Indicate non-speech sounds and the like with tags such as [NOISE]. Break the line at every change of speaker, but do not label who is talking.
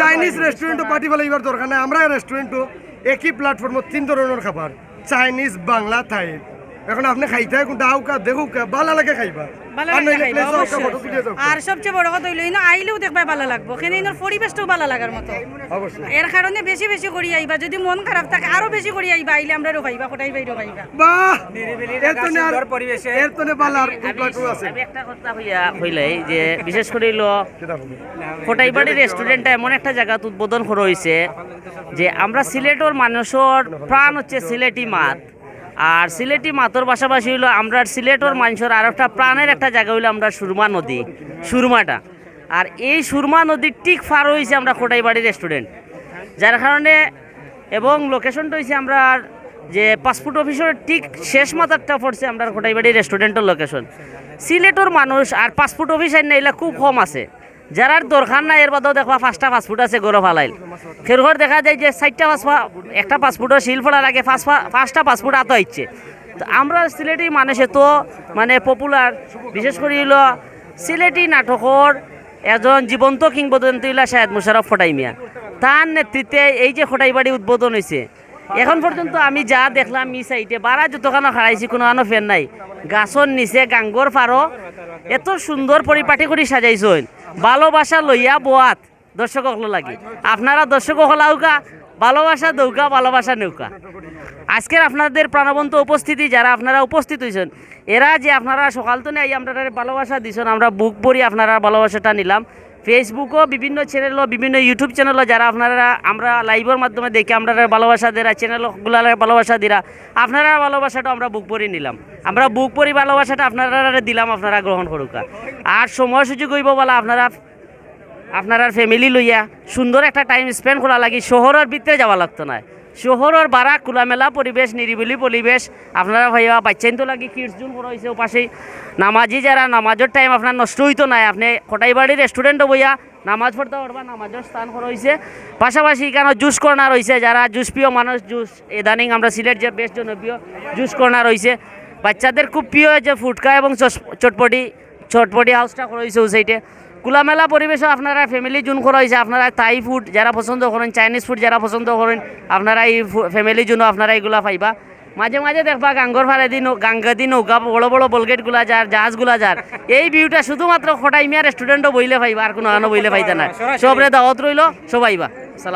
Chinese রেস্টুরেন্টও party ফেলাইবার দরকার নাই। আমরা রেস্টুরেন্টও একই প্ল্যাটফর্মত তিন ধরনের খাবার। চাইনিজ বাংলা থাই এখন আপনি খাইতে কোনটা আউকা দেখুকা ভালো লাগে খাইবা। আর
সবচেয়ে বড় কথা হইল ইনো আইলেও দেখবা ভালো লাগবো। এখানে ইনোর পরিবেশটাও ভালো লাগার মতো।
অবশ্যই।
এর কারণে বেশি বেশি করি আইবা যদি মন খারাপ থাকে আরও বেশি করি আইবা আইলে আমরা পাইবা কোটাই বাইরও পাইবা
বাহ!
পরিবেশে।
এর তো বালার আছে।
আমি একটা কথা হইয়া হইলাই যে [LAUGHS] বিশেষ করে হইল? কোটাইবাড়ি রেস্টুরেন্টটা এমন একটা জায়গা উদ্বোধন করা হইছে যে আমরা সিলেটের মানুষের প্রাণ হচ্ছে সিলেটি মাত। আর সিলেটি মাতর পাশাপাশি হইল আমরা সিলেটের মানুষের আর একটা প্রাণের একটা জায়গা হইল আমরা সুরমা নদী, সুরমাটা। আর এই সুরমা নদীর ঠিক ফার হয়েছে আমরা কোটাইবাড়ি রেস্টুরেন্ট, যার কারণে এবং লোকেশনটা হয়েছে আমরা যে পাসপোর্ট অফিসের ঠিক শেষ মাথারটা পড়ছে আমরা কোটাইবাড়ি রেস্টুরেন্টের লোকেশন। সিলেটের মানুষ আর পাসপোর্ট অফিস আইন এগুলা খুব কম আছে। যারার দরকার নাই, এর বাদেও দেখবা পাঁচটা পাসপোর্ট আছে গরো ফালাইল। খেরঘর দেখা যায় যে চারটা পাসপোর্ট, একটা পাসপোর্টও শিল ফোড়ার আগে পাঁচটা পাসপোর্ট আতো ইচ্ছে তো আমরা সিলেটি মানুষে তো মানে পপুলার বিশেষ করে হইল সিলেটি নাটকর এজন জীবন্ত কিংবদন্তি হইলা শাহেদ মুশারফ ফটাইমিয়া তার নেতৃত্বে এই যে খোটাইবাড়ি উদ্বোধন হয়েছে এখন পর্যন্ত আমি যা দেখলাম মি সাইডে বারা যতখানো হারাইছি কোনো আনো ফেন নাই। গাছর নিচে গাঙ্গর পারো, এত সুন্দর পরিপাটি করে সাজাইছেন। ভালোবাসা লইয়া বোয়াত দর্শক লাগি। আপনারা দর্শক হলাউকা, ভালোবাসা দৌকা, ভালোবাসা নৌকা আজকের আপনাদের প্রাণবন্ত উপস্থিতি, যারা আপনারা উপস্থিত হয়েছেন এরা যে আপনারা সকাল তো নেই আপনারা ভালোবাসা দিয়েছেন আমরা বুক পড়ি আপনারা ভালোবাসাটা নিলাম। ফেসবুকও বিভিন্ন চ্যানেলও বিভিন্ন ইউটিউব চ্যানেলও যারা আপনারা, আমরা লাইভের মাধ্যমে দেখে আমরা ভালোবাসা দেরা চ্যানেলগুলো ভালোবাসা দিরা, আপনারা ভালোবাসাটা আমরা বুক পরি নিলাম। আমরা বুক পরি ভালোবাসাটা আপনারা দিলাম, আপনারা গ্রহণ করুকা। আর সময় সুযোগ হইব বলা আপনারা, আপনার ফ্যামিলি লইয়া সুন্দর একটা টাইম স্পেন্ড করা লাগে, শহরের ভিতরে যাওয়া লাগতো না। শহরের বারা খোলামেলা পরিবেশ নিরিবিলি পরিবেশ আপনারা ভাইয়া বাচ্চাইন তো লাগি কিডস করা হয়েছে পাশেই নামাজি যারা নামাজের টাইম আপনার নষ্ট হইতো নাই। আপনি কটাইবাড়ি রেস্টুরেন্টও বইয়া নামাজ পড়তে পারবা নামাজের স্থান করা হয়েছে পাশাপাশি এখানে জুস কর্নার রয়েছে যারা জুস প্রিয় মানুষ জুস ইদানিং আমরা সিলেট যে বেশ জনপ্রিয় জুস কর্নার রয়েছে বাচ্চাদের খুব প্রিয় যে ফুটকা এবং চটপটি চটপটি হাউসটা করা হয়েছে সাইডে খোলামেলা পরিবেশও আপনারা ফ্যামিলি জুন করা হয়েছে আপনারা থাই ফুড যারা পছন্দ করেন চাইনিজ ফুড যারা পছন্দ করেন আপনারা এই ফ্যামিলি জুনও আপনারা এইগুলা পাইবা। মাঝে মাঝে দেখবা গাঙ্গর ফারে দিন গাঙ্গা দিন নৌকা বড় বড় বলগেটগুলা যার জাহাজগুলা যার এই ভিউটা শুধুমাত্র খটাইমিয়া রেস্টুরেন্টও বইলে পাইবা আর কোনো আনো বইলে পাইতে না। সবরে দাওয়াত রইল সবাইবা।